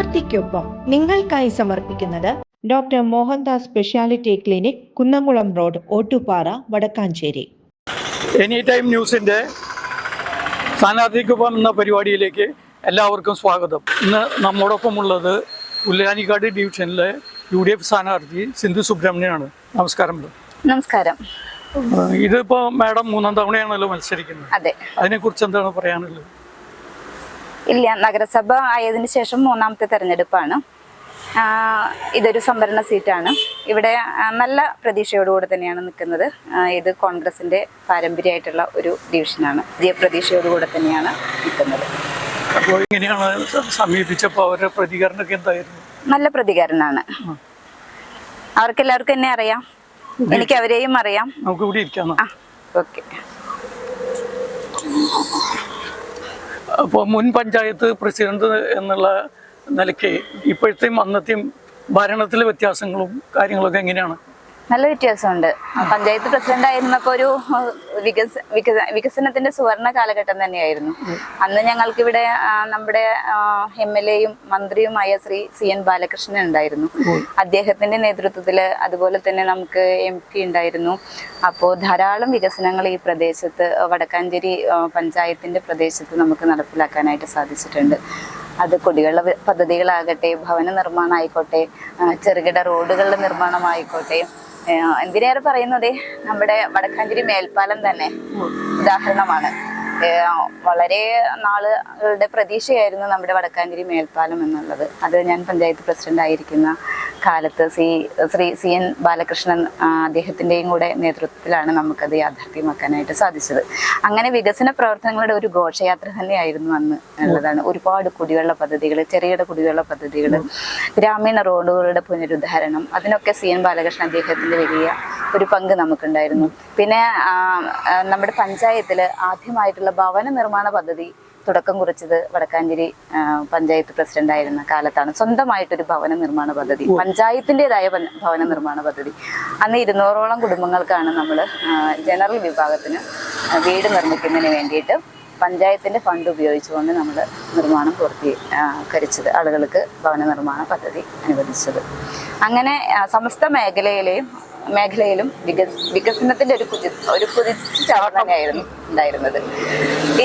സ്ഥാനാർത്ഥിക്കൊപ്പം നിങ്ങൾക്കായി സമർപ്പിക്കുന്നത് doctor Mohandas speciality clinic Kunnamkulam road Ottupara Vadakkanchery. Any time ന്യൂസിന്റെ സ്ഥാനാർത്ഥിക്കൊപ്പം എന്ന പരിപാടിയിലേക്ക് എല്ലാവർക്കും സ്വാഗതം. ഇന്ന് നമ്മോടൊപ്പം ഉള്ളത് ഉല്ലാനിക്കാട് ഡിവിഷനിലെ യു ഡി എഫ് സ്ഥാനാർത്ഥി സിന്ധു സുബ്രഹ്മണ്യനാണ്. നമസ്കാരം നമസ്കാരം. ഇതിപ്പോ മാഡം മൂന്നാം തവണയാണല്ലോ മത്സരിക്കുന്നത്. അതെ. അതിനെക്കുറിച്ച് എന്താണ് പറയാനുള്ളത്? ഇല്ല നഗരസഭ ആയതിനു ശേഷം മൂന്നാമത്തെ തെരഞ്ഞെടുപ്പാണ്. ഇതൊരു സംവരണ സീറ്റാണ്. ഇവിടെ നല്ല പ്രതീക്ഷയോടുകൂടി തന്നെയാണ് നിൽക്കുന്നത്. ഇത് കോൺഗ്രസിന്റെ പാരമ്പര്യമായിട്ടുള്ള ഒരു ഡിവിഷനാണ്. പുതിയ പ്രതീക്ഷയോടുകൂടെ തന്നെയാണ് നിൽക്കുന്നത്. അപ്പോൾ ഇങ്ങനെയാണ് സമീപിച്ചപ്പോൾ അവരുടെ പ്രതികരണമൊക്കെ എന്തായിരുന്നു? നല്ല പ്രതികരണമാണ്. അവർക്കെല്ലാവർക്കും എന്നെ അറിയാം. എനിക്ക് അവരെയും അറിയാം. നമുക്ക് ഇവിടെ ഇരിക്കാം ഓക്കെ. അപ്പോൾ മുൻ പഞ്ചായത്ത് പ്രസിഡന്റ് എന്നുള്ള നിലയ്ക്ക് ഇപ്പോഴത്തെയും അന്നത്തെയും ഭരണത്തിലെ വ്യത്യാസങ്ങളും കാര്യങ്ങളൊക്കെ എങ്ങനെയാണ്? നല്ല വ്യത്യാസമുണ്ട്. പഞ്ചായത്ത് പ്രസിഡന്റ് ആയിരുന്നപ്പോ ഒരു വികസ വികസ- വികസനത്തിന്റെ സുവർണ കാലഘട്ടം തന്നെയായിരുന്നു. അന്ന് ഞങ്ങൾക്ക് ഇവിടെ നമ്മുടെ എം എൽ എയും മന്ത്രിയുമായ ശ്രീ സി എൻ ബാലകൃഷ്ണൻ ഉണ്ടായിരുന്നു. അദ്ദേഹത്തിന്റെ നേതൃത്വത്തിൽ അതുപോലെ തന്നെ നമുക്ക് എം പി ഉണ്ടായിരുന്നു. അപ്പോൾ ധാരാളം വികസനങ്ങൾ ഈ പ്രദേശത്ത് വടക്കാഞ്ചേരി പഞ്ചായത്തിന്റെ പ്രദേശത്ത് നമുക്ക് നടപ്പിലാക്കാനായിട്ട് സാധിച്ചിട്ടുണ്ട്. അത് കുടിവെള്ള പദ്ധതികളാകട്ടെ ഭവന നിർമ്മാണം ആയിക്കോട്ടെ ചെറുകിട റോഡുകളുടെ നിർമ്മാണമായിക്കോട്ടെ ആ, എന്തിനേറെ പറയുന്നത്? നമ്മുടെ വടക്കാഞ്ചേരി മേൽപ്പാലം തന്നെ ഉദാഹരണമാണ്. വളരെ നാളുകളുടെ പ്രതീക്ഷയായിരുന്നു നമ്മുടെ വടക്കാഞ്ചേരി മേൽപ്പാലം എന്നുള്ളത്. അത് ഞാൻ പഞ്ചായത്ത് പ്രസിഡന്റ് ആയിരിക്കുന്ന കാലത്ത് C Shri C N Balakrishnan അദ്ദേഹത്തിന്റെയും കൂടെ നേതൃത്വത്തിലാണ് നമുക്കത് യാഥാർത്ഥ്യമാക്കാനായിട്ട് സാധിച്ചത്. അങ്ങനെ വികസന പ്രവർത്തനങ്ങളുടെ ഒരു ഘോഷയാത്ര തന്നെയായിരുന്നു അന്ന് ഉള്ളതാണ് ഒരുപാട് കുടിവെള്ള പദ്ധതികൾ ചെറുകിട കുടിവെള്ള പദ്ധതികൾ ഗ്രാമീണ റോഡുകളുടെ പുനരുദ്ധാരണം അതിനൊക്കെ സി എൻ ബാലകൃഷ്ണൻ അദ്ദേഹത്തിന്റെ വലിയ ഒരു പങ്ക് നമുക്കുണ്ടായിരുന്നു. പിന്നെ നമ്മുടെ പഞ്ചായത്തിൽ ആദ്യമായിട്ടുള്ള ഭവന നിർമ്മാണ പദ്ധതി തുടക്കം കുറിച്ചത് വടക്കാഞ്ചേരി പഞ്ചായത്ത് പ്രസിഡന്റ് ആയിരുന്ന കാലത്താണ്. സ്വന്തമായിട്ടൊരു ഭവന നിർമ്മാണ പദ്ധതി പഞ്ചായത്തിന്റെതായ ഭവന നിർമ്മാണ പദ്ധതി. അന്ന് ഇരുന്നൂറോളം കുടുംബങ്ങൾക്കാണ് നമ്മൾ ജനറൽ വിഭാഗത്തിന് വീട് നിർമ്മിക്കുന്നതിന് വേണ്ടിയിട്ട് പഞ്ചായത്തിന്റെ ഫണ്ട് ഉപയോഗിച്ചുകൊണ്ട് നമ്മൾ നിർമ്മാണം പൂർത്തീകരിച്ചത് ആളുകൾക്ക് ഭവന നിർമ്മാണ പദ്ധതി അനുവദിച്ചത്. അങ്ങനെ സമസ്ത മേഖലയിലെയും മേഖലയിലും വികസനത്തിന്റെ ഒരു കുതി ഒരു കുതിച്ചു ചാട്ടം ഉണ്ടായിരുന്നത്.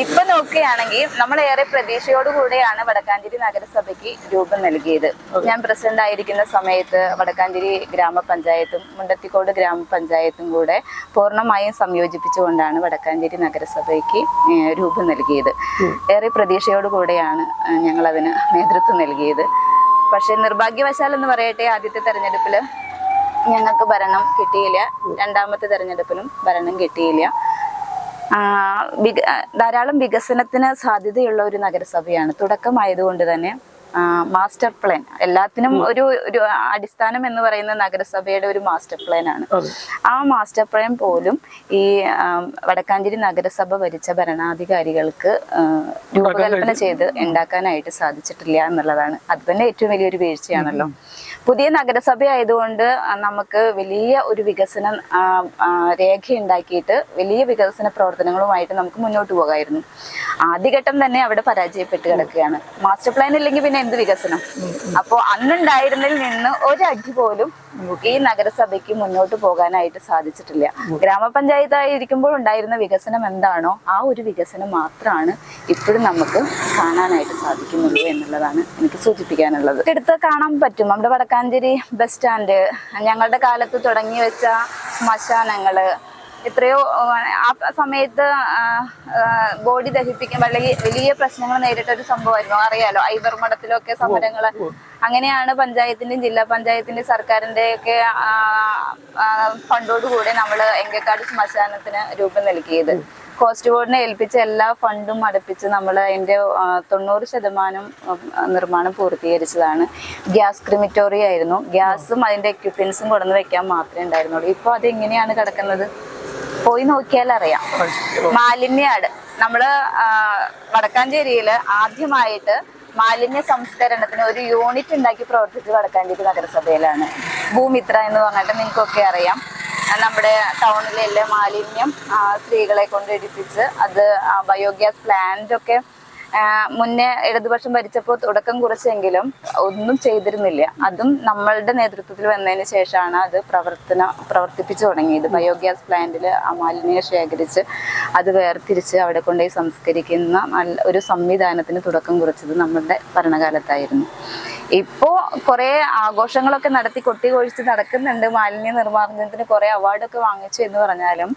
ഇപ്പൊ നോക്കുകയാണെങ്കിൽ നമ്മൾ ഏറെ പ്രതീക്ഷയോടുകൂടെയാണ് വടക്കാഞ്ചേരി നഗരസഭയ്ക്ക് രൂപം നൽകിയത്. ഞാൻ പ്രസിഡന്റ് ആയിരിക്കുന്ന സമയത്ത് വടക്കാഞ്ചേരി ഗ്രാമപഞ്ചായത്തും മുണ്ടത്തിക്കോട് ഗ്രാമപഞ്ചായത്തും കൂടെ പൂർണമായും സംയോജിപ്പിച്ചുകൊണ്ടാണ് വടക്കാഞ്ചേരി നഗരസഭയ്ക്ക് രൂപം നൽകിയത്. ഏറെ പ്രതീക്ഷയോടുകൂടെയാണ് ഞങ്ങൾ അതിന് നേതൃത്വം നൽകിയത്. പക്ഷെ നിർഭാഗ്യവശാൽ എന്ന് പറയട്ടെ ആദ്യത്തെ തെരഞ്ഞെടുപ്പിൽ ഞങ്ങൾക്ക് ഭരണം കിട്ടിയില്ല. രണ്ടാമത്തെ തെരഞ്ഞെടുപ്പിലും ഭരണം കിട്ടിയില്ല. ധാരാളം വികസനത്തിന് സാധ്യതയുള്ള ഒരു നഗരസഭയാണ്. തുടക്കമായതുകൊണ്ട് തന്നെ മാസ്റ്റർ പ്ലാൻ എല്ലാത്തിനും ഒരു ഒരു അടിസ്ഥാനം എന്ന് പറയുന്ന നഗരസഭയുടെ ഒരു മാസ്റ്റർ പ്ലാൻ ആണ്. ആ മാസ്റ്റർ പ്ലാൻ പോലും ഈ വടക്കാഞ്ചേരി നഗരസഭ ഭരിച്ച ഭരണാധികാരികൾക്ക് രൂപകൽപ്പന ചെയ്ത് ഉണ്ടാക്കാനായിട്ട് സാധിച്ചിട്ടില്ല എന്നുള്ളതാണ്. അത് തന്നെ ഏറ്റവും വലിയൊരു വീഴ്ചയാണല്ലോ. പുതിയ നഗരസഭ ആയതുകൊണ്ട് നമുക്ക് വലിയ ഒരു വികസന രേഖ ഉണ്ടാക്കിയിട്ട് വലിയ വികസന പ്രവർത്തനങ്ങളുമായിട്ട് നമുക്ക് മുന്നോട്ട് പോകായിരുന്നു. ആദ്യഘട്ടം തന്നെ അവിടെ പരാജയപ്പെട്ട് കിടക്കുകയാണ്. മാസ്റ്റർ പ്ലാൻ ഇല്ലെങ്കിൽ പിന്നെ എന്ത് വികസനം? അപ്പോൾ അന്നുണ്ടായിരുന്നതിൽ നിന്ന് ഒരടി പോലും ഈ നഗരസഭയ്ക്ക് മുന്നോട്ട് പോകാനായിട്ട് സാധിച്ചിട്ടില്ല. ഗ്രാമപഞ്ചായത്തായിരിക്കുമ്പോൾ ഉണ്ടായിരുന്ന വികസനം എന്താണോ ആ ഒരു വികസനം മാത്രമാണ് ഇപ്പോഴും നമുക്ക് കാണാനായിട്ട് സാധിക്കുന്നുള്ളൂ എന്നുള്ളതാണ് എനിക്ക് സൂചിപ്പിക്കാനുള്ളത്. എടുത്ത് കാണാൻ പറ്റും. നമ്മുടെ വടക്കാഞ്ചേരി ബസ് സ്റ്റാൻഡ്. ഞങ്ങളുടെ കാലത്ത് തുടങ്ങി വെച്ച ശ്മശാനങ്ങൾ എത്രയോ ആ, സമയത്ത് ബോഡി ദഹിപ്പിക്കാൻ വലിയ വലിയ പ്രശ്നങ്ങൾ നേരിട്ട ഒരു സംഭവമായിരുന്നു. അറിയാലോ ഐബർ മഠത്തിലൊക്കെ സമരങ്ങൾ. അങ്ങനെയാണ് പഞ്ചായത്തിന്റെയും ജില്ലാ പഞ്ചായത്തിന്റെയും സർക്കാരിന്റെ ഒക്കെ ഫണ്ടോടുകൂടി നമ്മൾ എങ്കക്കാട് ശ്മശാനത്തിന് രൂപം നൽകിയത്. കോസ്റ്റ് ബോർഡിനെ ഏൽപ്പിച്ച എല്ലാ ഫണ്ടും അടുപ്പിച്ച് നമ്മൾ അതിന്റെ തൊണ്ണൂറ് ശതമാനം നിർമ്മാണം പൂർത്തീകരിച്ചതാണ്. ഗ്യാസ് ക്രിമിറ്റോറി ആയിരുന്നു ഗ്യാസും അതിന്റെ എക്യുപ്മെന്റ്സും കൊണ്ടുവന്ന് വെക്കാൻ മാത്രമേ ഉണ്ടായിരുന്നുള്ളൂ. ഇപ്പൊ അത് എങ്ങനെയാണ് കിടക്കുന്നത്? പോയി നോക്കിയാൽ അറിയാം മാലിന്യാട് നമ്മൾ വടക്കാഞ്ചേരിയിൽ ആദ്യമായിട്ട് മാലിന്യ സംസ്കരണത്തിന് ഒരു യൂണിറ്റ് ഉണ്ടാക്കി പ്രവർത്തിച്ച് വടക്കാഞ്ചേരി നഗരസഭയിലാണ്. ഭൂമിത്ര എന്ന് പറഞ്ഞിട്ട് നിങ്ങൾക്കൊക്കെ അറിയാം. നമ്മുടെ ടൗണിലെ എല്ലാ മാലിന്യം സ്ത്രീകളെ കൊണ്ട് എടുപ്പിച്ച് അത് ബയോഗ്യാസ് പ്ലാന്റ് ഒക്കെ മുന്നേ ഇടതുപക്ഷം ഭരിച്ചപ്പോൾ തുടക്കം കുറച്ചെങ്കിലും ഒന്നും ചെയ്തിരുന്നില്ല. അതും നമ്മളുടെ നേതൃത്വത്തിൽ വന്നതിന് ശേഷമാണ് അത് പ്രവർത്തന പ്രവർത്തിപ്പിച്ചു തുടങ്ങിയത്. ബയോഗ്യാസ് പ്ലാന്റിൽ ആ മാലിന്യം ശേഖരിച്ച് അത് വേർതിരിച്ച് അവിടെ കൊണ്ടുപോയി സംസ്കരിക്കുന്ന നല്ല ഒരു സംവിധാനത്തിന് തുടക്കം കുറിച്ചത് നമ്മളുടെ ഭരണകാലത്തായിരുന്നു. ഇപ്പോ കുറെ ആഘോഷങ്ങളൊക്കെ നടത്തി കൊട്ടി കൊഴിച്ച് നടക്കുന്നുണ്ട്. മാലിന്യ നിർമ്മാർജനത്തിന് കുറെ അവാർഡൊക്കെ വാങ്ങിച്ചു എന്ന് പറഞ്ഞാലും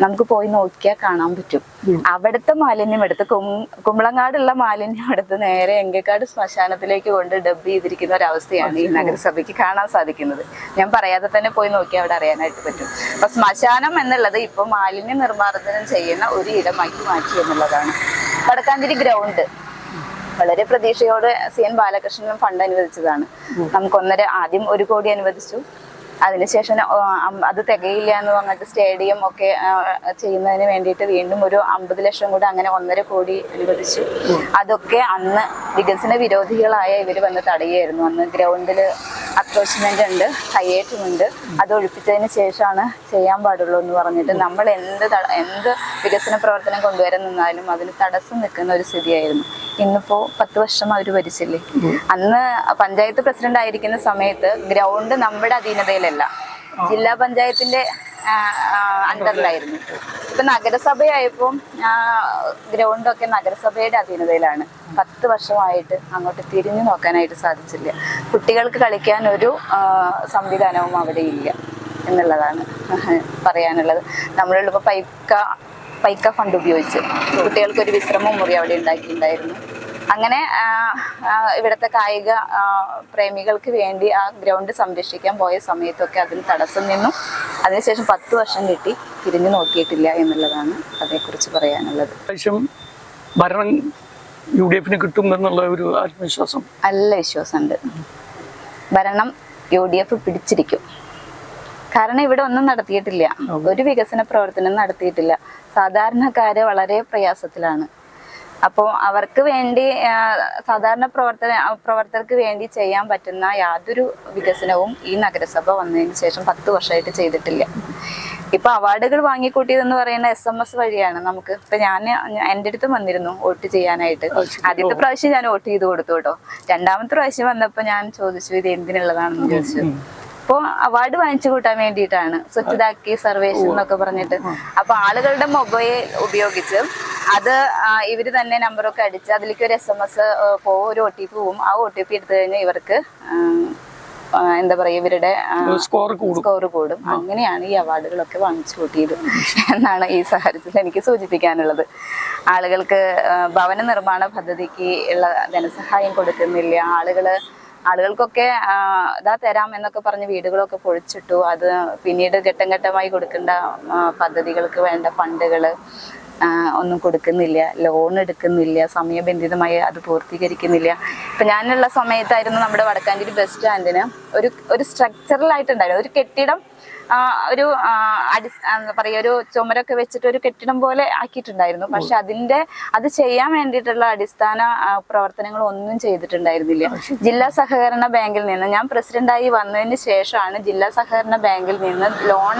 നമുക്ക് പോയി നോക്കിയാൽ കാണാൻ പറ്റും. അവിടുത്തെ മാലിന്യം എടുത്ത് കും- കുമ്പളങ്ങാടുള്ള മാലിന്യം എടുത്ത് നേരെ എങ്കക്കാട് ശ്മശാനത്തിലേക്ക് കൊണ്ട് ഡബ് ചെയ്തിരിക്കുന്ന ഒരു അവസ്ഥയാണ് ഈ നഗരസഭയ്ക്ക് കാണാൻ സാധിക്കുന്നത്. ഞാൻ പറയാതെ തന്നെ പോയി നോക്കി അവിടെ അറിയാനായിട്ട് പറ്റും. അപ്പൊ ശ്മശാനം എന്നുള്ളത് ഇപ്പൊ മാലിന്യ നിർമ്മാർജനം ചെയ്യുന്ന ഒരു ഇടമാക്കി മാറ്റി എന്നുള്ളതാണ്. വടക്കാഞ്ചേരി ഗ്രൗണ്ട്. വളരെ പ്രതീക്ഷയോടെ സി എൻ ബാലകൃഷ്ണനും ഫണ്ട് അനുവദിച്ചതാണ്. നമുക്ക് ഒന്നര ആദ്യം ഒരു കോടി അനുവദിച്ചു. അതിനുശേഷം അത് തികയില്ല എന്ന് പറഞ്ഞിട്ട് സ്റ്റേഡിയം ഒക്കെ ചെയ്യുന്നതിന് വേണ്ടിയിട്ട് വീണ്ടും ഒരു അമ്പത് ലക്ഷം കൂടെ അങ്ങനെ ഒന്നര കോടി അനുവദിച്ചു. അതൊക്കെ അന്ന് വികസന വിരോധികളായ ഇവർ വന്ന് തടയുകയായിരുന്നു. അന്ന് ഗ്രൗണ്ടിൽ അക്രോച്ച്മെന്റ് ഉണ്ട് കയ്യേറ്റമുണ്ട് അത് ഒഴിപ്പിച്ചതിന് ശേഷമാണ് ചെയ്യാൻ പാടുള്ളൂ എന്ന് പറഞ്ഞിട്ട് നമ്മൾ എന്ത് എന്ത് വികസന പ്രവർത്തനം കൊണ്ടുവരാൻ നിന്നാലും അതിന് തടസ്സം നിൽക്കുന്ന ഒരു സ്ഥിതിയായിരുന്നു. ഇന്നിപ്പോ പത്ത് വർഷം അവർ ഭരിച്ചില്ലേ? അന്ന് പഞ്ചായത്ത് പ്രസിഡന്റ് ആയിരിക്കുന്ന സമയത്ത് ഗ്രൗണ്ട് നമ്മുടെ അധീനതയിലല്ല. ജില്ലാ പഞ്ചായത്തിന്റെ അണ്ടറിലായിരുന്നു. ഇപ്പൊ നഗരസഭയായപ്പോ ഗ്രൗണ്ടൊക്കെ നഗരസഭയുടെ അധീനതയിലാണ്. പത്ത് വർഷമായിട്ട് അങ്ങോട്ട് തിരിഞ്ഞു നോക്കാനായിട്ട് സാധിച്ചില്ല. കുട്ടികൾക്ക് കളിക്കാൻ ഒരു സംവിധാനവും അവിടെ ഇല്ല എന്നുള്ളതാണ് പറയാനുള്ളത്. നമ്മളുള്ള പൈക്ക പൈക്ക ഫണ്ട് ഉപയോഗിച്ച് കുട്ടികൾക്ക് ഒരു വിശ്രമ മുറി അവിടെ ഉണ്ടാക്കിയിട്ടുണ്ടായിരുന്നു. അങ്ങനെ ഇവിടുത്തെ കായിക പ്രേമികൾക്ക് വേണ്ടി ആ ഗ്രൗണ്ട് സംരക്ഷിക്കാൻ പോയ സമയത്തൊക്കെ അതിൽ തടസ്സം നിന്നു. അതിനുശേഷം പത്ത് വർഷം കിട്ടി. തിരിഞ്ഞു നോക്കിയിട്ടില്ല എന്നുള്ളതാണ് അതേക്കുറിച്ച് പറയാനുള്ളത്. ഭരണം യു ഡി എഫിന് കിട്ടും എന്നുള്ള ഒരു ആത്മവിശ്വാസം? നല്ല വിശ്വാസമുണ്ട്. ഭരണം യു ഡി എഫ് പിടിച്ചിരിക്കും. കാരണം ഇവിടെ ഒന്നും നടത്തിയിട്ടില്ല. ഒരു വികസന പ്രവർത്തനം നടത്തിയിട്ടില്ല. സാധാരണക്കാര് വളരെ പ്രയാസത്തിലാണ്. അപ്പോൾ അവർക്ക് വേണ്ടി സാധാരണ പ്രവർത്തന പ്രവർത്തകർക്ക് വേണ്ടി ചെയ്യാൻ പറ്റുന്ന യാതൊരു വികസനവും ഈ നഗരസഭ വന്നതിന് ശേഷം പത്ത് വർഷമായിട്ട് ചെയ്തിട്ടില്ല. ഇപ്പൊ അവാർഡുകൾ വാങ്ങിക്കൂട്ടിയതെന്ന് പറയുന്ന എസ് എം എസ് വഴിയാണ് നമുക്ക്. ഇപ്പൊ ഞാൻ എന്റെ അടുത്ത് വന്നിരുന്നു വോട്ട് ചെയ്യാനായിട്ട്. ആദ്യത്തെ പ്രാവശ്യം ഞാൻ വോട്ട് ചെയ്ത് കൊടുത്തു കേട്ടോ. രണ്ടാമത്തെ പ്രാവശ്യം വന്നപ്പോ ഞാൻ ചോദിച്ചു ഇത് എന്തിനുള്ളതാണെന്ന് ചോദിച്ചു. അപ്പോ അവാർഡ് വാങ്ങിച്ചു കൂട്ടാൻ വേണ്ടിയിട്ടാണ്. സ്വച്ഛതാക്കി സർവേഷൻ എന്നൊക്കെ പറഞ്ഞിട്ട്. അപ്പൊ ആളുകളുടെ മൊബൈൽ ഉപയോഗിച്ച് അത് ഇവർ തന്നെ നമ്പറൊക്കെ അടിച്ച് അതിലേക്ക് ഒരു എസ് എം എസ് പോവും ഒരു ഒ ടി പി പോവും. ആ ഒ ടി പി എടുത്തു കഴിഞ്ഞാൽ ഇവർക്ക് എന്താ പറയാ ഇവരുടെ സ്കോർ കൂടും. സ്കോർ കൂടും. അങ്ങനെയാണ് ഈ അവാർഡുകളൊക്കെ വാങ്ങിച്ചു കൂട്ടിയത് എന്നാണ് ഈ സാഹചര്യത്തിൽ എനിക്ക് സൂചിപ്പിക്കാനുള്ളത്. ആളുകൾക്ക് ഭവന നിർമ്മാണ പദ്ധതിക്ക് ഉള്ള ധനസഹായം കൊടുക്കുന്നില്ല. ആളുകൾ ആളുകൾക്കൊക്കെ ഇതാ തരാം എന്നൊക്കെ പറഞ്ഞ് വീടുകളൊക്കെ പൊളിച്ചിട്ടു. അത് പിന്നീട് ഘട്ടം ഘട്ടമായി കൊടുക്കേണ്ട പദ്ധതികൾക്ക് വേണ്ട ഫണ്ടുകൾ ഒന്നും കൊടുക്കുന്നില്ല. ലോൺ എടുക്കുന്നില്ല. സമയബന്ധിതമായി അത് പൂർത്തീകരിക്കുന്നില്ല. ഇപ്പൊ ഞാനുള്ള സമയത്തായിരുന്നു നമ്മുടെ വടക്കാഞ്ചേരി ബസ് സ്റ്റാൻഡിന് ഒരു ഒരു സ്ട്രക്ചറൽ ആയിട്ടുണ്ടായിരുന്നു ഒരു കെട്ടിടം ഒരു അടി എന്താ പറയുക ഒരു ചുമരൊക്കെ വെച്ചിട്ട് ഒരു കെട്ടിടം പോലെ ആക്കിയിട്ടുണ്ടായിരുന്നു. പക്ഷെ അതിന്റെ അത് ചെയ്യാൻ വേണ്ടിയിട്ടുള്ള അടിസ്ഥാന പ്രവർത്തനങ്ങൾ ഒന്നും ചെയ്തിട്ടുണ്ടായിരുന്നില്ല. ജില്ലാ സഹകരണ ബാങ്കിൽ നിന്ന് ഞാൻ പ്രസിഡന്റായി വന്നതിന് ശേഷമാണ് ജില്ലാ സഹകരണ ബാങ്കിൽ നിന്ന് ലോൺ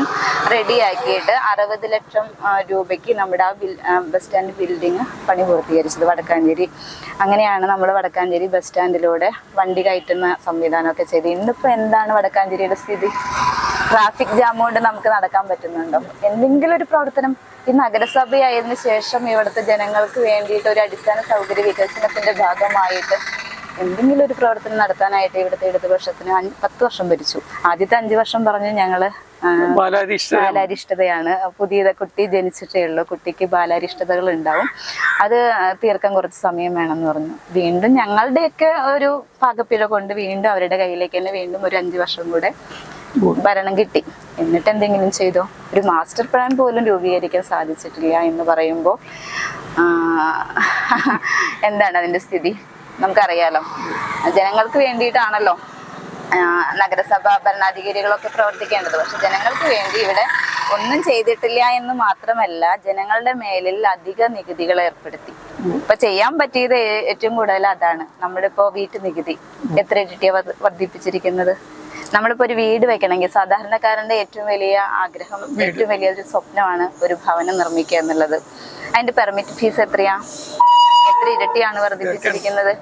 റെഡിയാക്കിയിട്ട് അറുപത് ലക്ഷം രൂപയ്ക്ക് നമ്മുടെ ആ ബസ് സ്റ്റാൻഡ് ബിൽഡിംഗ് പണി പൂർത്തീകരിച്ചത് വടക്കാഞ്ചേരി. അങ്ങനെയാണ് നമ്മൾ വടക്കാഞ്ചേരി ബസ് സ്റ്റാൻഡിലൂടെ വണ്ടി കയറ്റുന്ന സംവിധാനമൊക്കെ ചെയ്ത് ഇന്നിപ്പോ എന്താണ് വടക്കാഞ്ചേരിയുടെ സ്ഥിതി? ട്രാഫിക് ജാം കൊണ്ട് നമുക്ക് നടക്കാൻ പറ്റുന്നുണ്ടോ? എന്തെങ്കിലും ഒരു പ്രവർത്തനം ഈ നഗരസഭയായതിനു ശേഷം ഇവിടുത്തെ ജനങ്ങൾക്ക് വേണ്ടിയിട്ട് ഒരു അടിസ്ഥാന സൗകര്യ വികസനത്തിന്റെ ഭാഗമായിട്ട് എന്തെങ്കിലും ഒരു പ്രവർത്തനം നടത്താനായിട്ട് ഇവിടുത്തെ ഇടതുപക്ഷത്തിന് പത്ത് വർഷം ഭരിച്ചു ആദ്യത്തെ അഞ്ചു വർഷം പറഞ്ഞു ഞങ്ങൾ ബാലാരിഷ്ടതയാണ്. പുതിയ കുട്ടി ജനിച്ചിട്ടേ ഉള്ളൂ. കുട്ടിക്ക് ബാലാരിഷ്ടതകൾ ഉണ്ടാവും. അത് തീർക്കാൻ കുറച്ച് സമയം വേണമെന്ന് പറഞ്ഞു. വീണ്ടും ഞങ്ങളുടെയൊക്കെ ഒരു പാകപ്പിഴ കൊണ്ട് വീണ്ടും അവരുടെ കയ്യിലേക്ക് തന്നെ വീണ്ടും ഒരു അഞ്ചു വർഷം കൂടെ ഭരണം കിട്ടി. എന്നിട്ട് എന്തെങ്കിലും ചെയ്തോ? ഒരു മാസ്റ്റർ പ്ലാൻ പോലും രൂപീകരിക്കാൻ സാധിച്ചിട്ടില്ല എന്ന് പറയുമ്പോൾ എന്താണ് അതിന്റെ സ്ഥിതി? നമുക്കറിയാലോ. ജനങ്ങൾക്ക് വേണ്ടിയിട്ടാണല്ലോ നഗരസഭ ഭരണാധികാരികളൊക്കെ പ്രവർത്തിക്കേണ്ടത്. പക്ഷെ ജനങ്ങൾക്ക് വേണ്ടി ഇവിടെ ഒന്നും ചെയ്തിട്ടില്ല എന്ന് മാത്രമല്ല ജനങ്ങളുടെ മേലിൽ അധിക നികുതികൾ ഏർപ്പെടുത്തി. ഇപ്പൊ ചെയ്യാൻ പറ്റിയത് ഏറ്റവും കൂടുതൽ അതാണ്. നമ്മുടെ ഇപ്പോ വീട്ടു നികുതി എത്ര ഇരട്ടിയാ വർദ്ധിപ്പിച്ചിരിക്കുന്നത്? നമ്മളിപ്പോ ഒരു വീട് വെക്കണമെങ്കിൽ സാധാരണക്കാരന്റെ ഏറ്റവും വലിയ ആഗ്രഹം ഏറ്റവും വലിയ ഒരു സ്വപ്നമാണ് ഒരു ഭവനം നിർമ്മിക്കുക എന്നുള്ളത്. അതിന്റെ പെർമിറ്റ് ഫീസ് എത്രയാ? എത്ര ഇരട്ടിയാണ് വർദ്ധിപ്പിച്ചിരിക്കുന്നത്?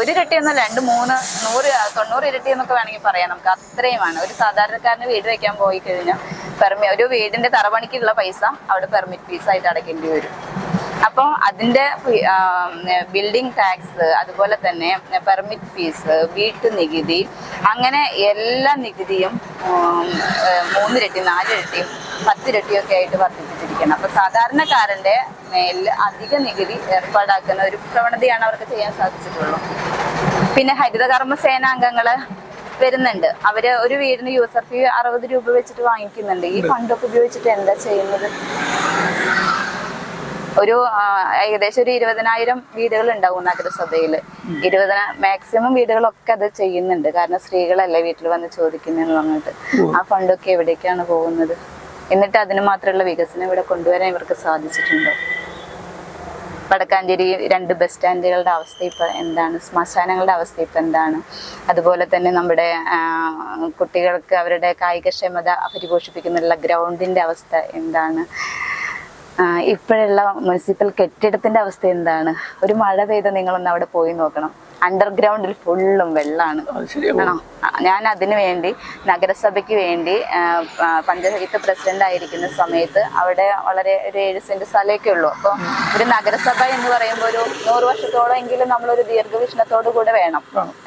ഒരു ഇരട്ടിയൊന്നും രണ്ട് മൂന്ന് നൂറ് തൊണ്ണൂറ് ഇരട്ടി എന്നൊക്കെ വേണമെങ്കിൽ പറയാം നമുക്ക്. അത്രയുമാണ്. ഒരു സാധാരണക്കാരന് വീട് വെക്കാൻ പോയി കഴിഞ്ഞാൽ പെർമി ഒരു വീടിന്റെ തറപണിക്കുള്ള പൈസ അവിടെ പെർമിറ്റ് ഫീസ് ആയിട്ട് അടയ്ക്കേണ്ടി വരും. അപ്പോൾ അതിന്റെ ബിൽഡിംഗ് ടാക്സ് അതുപോലെ തന്നെ പെർമിറ്റ് ഫീസ് വീട്ടു നികുതി അങ്ങനെ എല്ലാ നികുതിയും മൂന്നിരട്ടി നാലിരട്ടിയും പത്തിരട്ടിയൊക്കെ ആയിട്ട് വർദ്ധിപ്പിച്ചിരിക്കണം അപ്പോൾ സാധാരണക്കാരന്റെ മേൽ അധിക നികുതി ഏർപ്പാടാക്കുന്ന ഒരു പ്രവണതയാണ് അവർക്ക് ചെയ്യാൻ സാധിച്ചിട്ടുള്ളൂ. പിന്നെ ഹരിതകർമ്മ സേനാംഗങ്ങൾ വരുന്നുണ്ട്. അവർ ഒരു വീടിന് യൂസർ ഫീ അറുപത് രൂപ വെച്ചിട്ട് വാങ്ങിക്കുന്നുണ്ട്. ഈ ഫണ്ടൊക്കെ ഉപയോഗിച്ചിട്ട് എന്താ ചെയ്യുന്നത്? ഒരു ഏകദേശം ഒരു ഇരുപതിനായിരം വീടുകൾ ഉണ്ടാവും നഗരസഭയിൽ ഇരുപതിന മാക്സിമം വീടുകളൊക്കെ അത് ചെയ്യുന്നുണ്ട്. കാരണം സ്ത്രീകളല്ലേ വീട്ടിൽ വന്ന് ചോദിക്കുന്നതെന്ന് പറഞ്ഞിട്ട്. ആ ഫണ്ടൊക്കെ എവിടേക്കാണ് പോകുന്നത്? എന്നിട്ട് അതിന് മാത്രമുള്ള വികസനം ഇവിടെ കൊണ്ടുവരാൻ ഇവർക്ക് സാധിച്ചിട്ടുണ്ടോ? വടക്കാഞ്ചേരി രണ്ട് ബസ് സ്റ്റാൻഡുകളുടെ അവസ്ഥ ഇപ്പൊ എന്താണ്? ശ്മശാനങ്ങളുടെ അവസ്ഥ ഇപ്പൊ എന്താണ്? അതുപോലെ തന്നെ നമ്മുടെ കുട്ടികൾക്ക് അവരുടെ കായികക്ഷമത പരിപോഷിപ്പിക്കുന്നുള്ള ഗ്രൗണ്ടിന്റെ അവസ്ഥ എന്താണ്? ഇപ്പോഴുള്ള മുനിസിപ്പൽ കെട്ടിടത്തിന്റെ അവസ്ഥ എന്താണ്? ഒരു മഴ പെയ്ത നിങ്ങളൊന്ന് അവിടെ പോയി നോക്കണം. അണ്ടർഗ്രൗണ്ടിൽ ഫുള്ളും വെള്ളമാണ് ആണോ? ഞാൻ അതിനു വേണ്ടി നഗരസഭയ്ക്ക് വേണ്ടി പഞ്ചായത്ത് പ്രസിഡന്റ് ആയിരിക്കുന്ന സമയത്ത് അവിടെ വളരെ ഒരു ഏഴ് സെന്റ് സ്ഥലമൊക്കെ ഉള്ളൂ. അപ്പോൾ ഒരു നഗരസഭ എന്ന് പറയുമ്പോൾ ഒരു നൂറ് വർഷത്തോളം എങ്കിലും നമ്മളൊരു ദീർഘവീക്ഷണത്തോടു കൂടെ വേണം.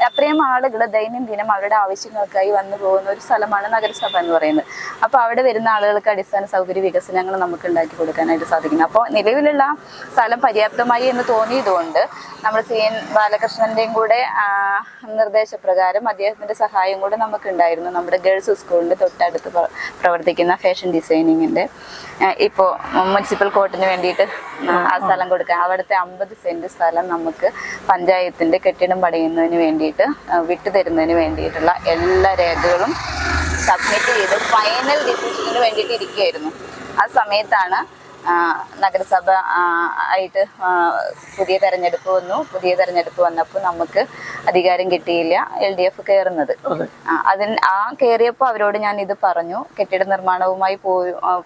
അത്രയും ആളുകൾ ദൈനംദിനം അവരുടെ ആവശ്യങ്ങൾക്കായി വന്നു പോകുന്ന ഒരു സ്ഥലമാണ് നഗരസഭ എന്ന് പറയുന്നത്. അപ്പോൾ അവിടെ വരുന്ന ആളുകൾക്ക് അടിസ്ഥാന സൗകര്യ വികസനങ്ങൾ നമുക്ക് ഉണ്ടാക്കി കൊടുക്കാനായിട്ട് സാധിക്കുന്നു. അപ്പോൾ നിലവിലുള്ള സ്ഥലം പര്യാപ്തമായി എന്ന് തോന്നിയതുകൊണ്ട് നമ്മൾ സി എൻ ബാലകൃഷ്ണന്റെയും കൂടെ നിർദ്ദേശപ്രകാരം അദ്ദേഹത്തിന്റെ സഹായം കൂടെ നമുക്കുണ്ടായിരുന്നു. നമ്മുടെ ഗേൾസ് സ്കൂളിന്റെ തൊട്ടടുത്ത് പ്രവർത്തിക്കുന്ന ഫാഷൻ ഡിസൈനിങ്ങിന്റെ. ഇപ്പോൾ മുനിസിപ്പൽ കോർട്ടിന് വേണ്ടിയിട്ട് ആ, സ്ഥലം കൊടുക്കാൻ അവിടുത്തെ അമ്പത് സെന്റ് സ്ഥലം നമുക്ക് പഞ്ചായത്തിന്റെ കെട്ടിടം പണിയുന്നതിന് വേണ്ടിയിട്ട് വിട്ടുതരുന്നതിന് വേണ്ടിയിട്ടുള്ള എല്ലാ രേഖകളും സബ്മിറ്റ് ചെയ്ത് ഫൈനൽ ഡിസിഷന് വേണ്ടിയിട്ട് ഇരിക്കുകയായിരുന്നു. ആ സമയത്താണ് നഗരസഭ ആയിട്ട് പുതിയ തെരഞ്ഞെടുപ്പ് വന്നു. പുതിയ തെരഞ്ഞെടുപ്പ് വന്നപ്പോൾ നമുക്ക് അധികാരം കിട്ടിയില്ല. എൽ ഡി എഫ് കയറുന്നത് അതിന് ആ കയറിയപ്പോൾ അവരോട് ഞാൻ ഇത് പറഞ്ഞു. കെട്ടിട നിർമ്മാണവുമായി